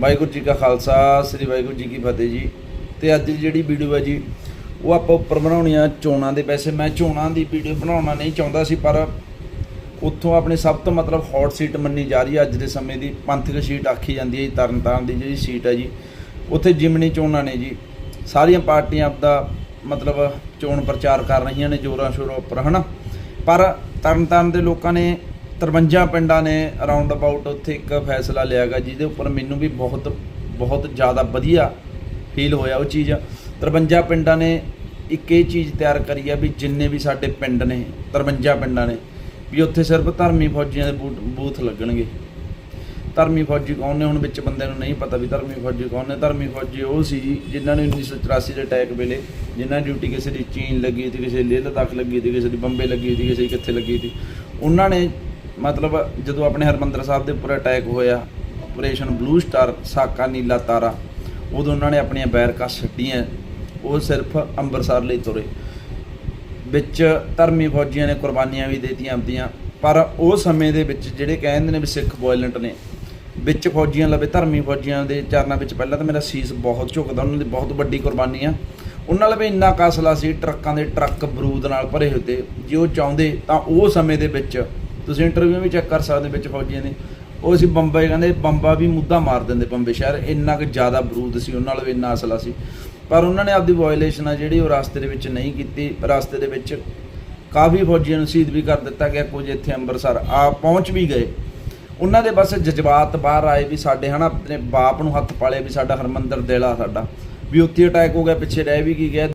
ਵਾਹਿਗੁਰੂ ਜੀ ਕਾ ਖਾਲਸਾ, ਸ੍ਰੀ ਵਾਹਿਗੁਰੂ ਜੀ ਕੀ ਫਤਿਹ ਜੀ। ਤੇ ਅੱਜ ਦੀ ਜਿਹੜੀ ਵੀਡੀਓ ਹੈ ਜੀ, ਉਹ ਆਪਾਂ ਉੱਪਰ ਬਣਾਉਣੀ ਆ ਚੋਣਾਂ ਦੇ ਪੈਸੇ। ਮੈਂ ਚੋਣਾਂ ਦੀ ਵੀਡੀਓ ਬਣਾਉਣਾ ਨਹੀਂ ਚਾਹੁੰਦਾ ਸੀ, ਪਰ ਉੱਥੋਂ ਆਪਣੀ ਸਭ ਤੋਂ ਮਤਲਬ ਹੌਟ ਸੀਟ ਮੰਨੀ ਜਾ ਰਹੀ ਹੈ ਅੱਜ ਦੇ ਸਮੇਂ ਦੀ। ਪੰਥਕ ਸੀਟ ਆਖੀ ਜਾਂਦੀ ਹੈ ਜੀ, ਤਰਨਤਾਰਨ ਦੀ ਜਿਹੜੀ ਸੀਟ ਹੈ ਜੀ। ਉੱਥੇ ਜਿਮਨੀ ਚੋਣਾਂ ਨੇ ਜੀ। ਸਾਰੀਆਂ ਪਾਰਟੀਆਂ ਆਪਦਾ ਮਤਲਬ ਚੋਣ ਪ੍ਰਚਾਰ ਕਰ ਰਹੀਆਂ ਨੇ ਜੋਰਾਂ ਸ਼ੋਰਾਂ ਉੱਪਰ, ਹਨਾ? ਪਰ ਤਰਨਤਾਰਨ ਦੇ ਲੋਕਾਂ ਨੇ 53 ਪਿੰਡਾਂ ਨੇ ਅਰਾਊਂਡ ਅਬਾਊਟ ਉੱਥੇ ਇੱਕ ਫੈਸਲਾ ਲਿਆਗਾ ਜਿਹਦੇ ਉੱਪਰ ਮੈਨੂੰ ਵੀ ਬਹੁਤ ਬਹੁਤ ਜ਼ਿਆਦਾ ਵਧੀਆ ਫੀਲ ਹੋਇਆ ਉਹ ਚੀਜ਼। 53 ਪਿੰਡਾਂ ਨੇ ਇੱਕ ਇਹ ਚੀਜ਼ ਤਿਆਰ ਕਰੀ ਆ ਵੀ ਜਿੰਨੇ ਵੀ ਸਾਡੇ ਪਿੰਡ ਨੇ 53 ਪਿੰਡਾਂ ਨੇ, ਵੀ ਉੱਥੇ ਸਿਰਫ ਧਰਮੀ ਫੌਜੀਆਂ ਦੇ ਬੂਟ- ਬੂਥ ਲੱਗਣਗੇ। ਧਰਮੀ ਫੌਜੀ ਕੌਣ ਨੇ, ਹੁਣ ਵਿੱਚ ਬੰਦੇ ਨੂੰ ਨਹੀਂ ਪਤਾ ਵੀ ਧਰਮੀ ਫੌਜੀ ਕੌਣ ਨੇ। ਧਰਮੀ ਫੌਜੀ ਉਹ ਸੀ ਜਿਨ੍ਹਾਂ ਨੇ 1984 ਦੇ ਅਟੈਕ ਵੇਲੇ, ਜਿਨ੍ਹਾਂ ਦੀ ਡਿਊਟੀ ਕਿਸੇ ਦੀ ਚੀਨ ਲੱਗੀ ਸੀ, ਕਿਸੇ ਦੀ ਲੇਹ ਲਦਾਖ ਲੱਗੀ ਸੀ, ਕਿਸੇ ਦੀ ਬੰਬੇ ਲੱਗੀ ਸੀ, ਕਿਸੇ ਦੀ ਕਿੱਥੇ ਲੱਗੀ ਸੀ। ਉਹਨਾਂ ਨੇ ਮਤਲਬ ਜਦੋਂ ਆਪਣੇ ਹਰਮੰਦਰ ਸਾਹਿਬ ਦੇ ਉੱਪਰ ਅਟੈਕ ਹੋਇਆ ਆਪਰੇਸ਼ਨ ਬਲੂ ਸਟਾਰ ਸਾਕਾ ਨੀਲਾ ਤਾਰਾ ਉਦੋਂ ਉਹਨਾਂ ਨੇ ਆਪਣੀਆਂ ਬੈਰਕਾਂ ਛੱਡੀਆਂ, ਉਹ ਸਿਰਫ ਅੰਮ੍ਰਿਤਸਰ ਲਈ ਤੁਰੇ। ਵਿੱਚ ਧਰਮੀ ਫੌਜੀਆਂ ਨੇ ਕੁਰਬਾਨੀਆਂ ਵੀ ਦੇਤੀਆਂ ਆਪਦੀਆਂ ਪਰ ਉਹ ਸਮੇਂ ਦੇ ਵਿੱਚ ਜਿਹੜੇ ਕਹਿੰਦੇ ਨੇ ਵੀ ਸਿੱਖ ਵਾਇਲੈਂਟ ਨੇ, ਵਿੱਚ ਫੌਜੀਆਂ ਲਵੇ, ਧਰਮੀ ਫੌਜੀਆਂ ਦੇ ਚਰਨਾਂ ਵਿੱਚ ਪਹਿਲਾਂ ਤਾਂ ਮੇਰਾ ਸੀਸ ਬਹੁਤ ਝੁਕਦਾ, ਉਹਨਾਂ ਦੀ ਬਹੁਤ ਵੱਡੀ ਕੁਰਬਾਨੀ ਆ। ਉਹਨਾਂ ਲਵੇ ਇੰਨਾ ਕਾਸਲਾ ਸੀ, ਟਰੱਕਾਂ ਦੇ ਟਰੱਕ ਬਰੂਦ ਨਾਲ ਭਰੇ ਹੋਏ ਜੇ ਉਹ ਚਾਹੁੰਦੇ ਤਾਂ ਉਹ ਸਮੇਂ ਦੇ ਵਿੱਚ ਤੁਸੀਂ ਇੰਟਰਵਿਊ ਵੀ ਚੈੱਕ ਕਰ ਸਕਦੇ ਵਿੱਚ ਫੌਜੀਆਂ ਨੇ ਉਹ ਅਸੀਂ ਬੰਬੇ ਕਹਿੰਦੇ ਬੰਬਾ ਵੀ ਮੁੱਦਾ ਮਾਰ ਦਿੰਦੇ ਬੰਬੇ ਸ਼ਹਿਰ। ਇੰਨਾ ਕੁ ਜ਼ਿਆਦਾ ਬਰੂਦ ਸੀ, ਉਹਨਾਂ ਲਵੇ ਇੰਨਾ ਅਸਲਾ ਸੀ। ਪਰ ਉਹਨਾਂ ਨੇ ਆਪਦੀ ਵਾਇਲੇਸ਼ਨ ਆ ਜਿਹੜੀ ਉਹ ਰਸਤੇ ਦੇ ਵਿੱਚ ਨਹੀਂ ਕੀਤੀ। ਰਸਤੇ ਦੇ ਵਿੱਚ ਕਾਫੀ ਫੌਜੀਆਂ ਨੂੰ ਸ਼ਹੀਦ ਵੀ ਕਰ ਦਿੱਤਾ ਗਿਆ, ਕੁਝ ਇੱਥੇ ਅੰਮ੍ਰਿਤਸਰ ਆ ਪਹੁੰਚ ਵੀ ਗਏ। ਉਹਨਾਂ ਦੇ ਬਸ ਜਜ਼ਬਾਤ ਬਾਹਰ ਆਏ ਵੀ ਸਾਡੇ, ਹਨਾ, ਆਪਣੇ ਬਾਪ ਨੂੰ ਹੱਥ ਪਾਲੇ ਵੀ ਸਾਡਾ ਹਰਮੰਦਰ ਦਿਲ ਆ ਸਾਡਾ। ਵੀ ਉੱਥੇ ਅਟੈਕ ਹੋ ਗਿਆ, ਪਿੱਛੇ ਰਹਿ ਵੀ ਕੀ ਗਿਆ।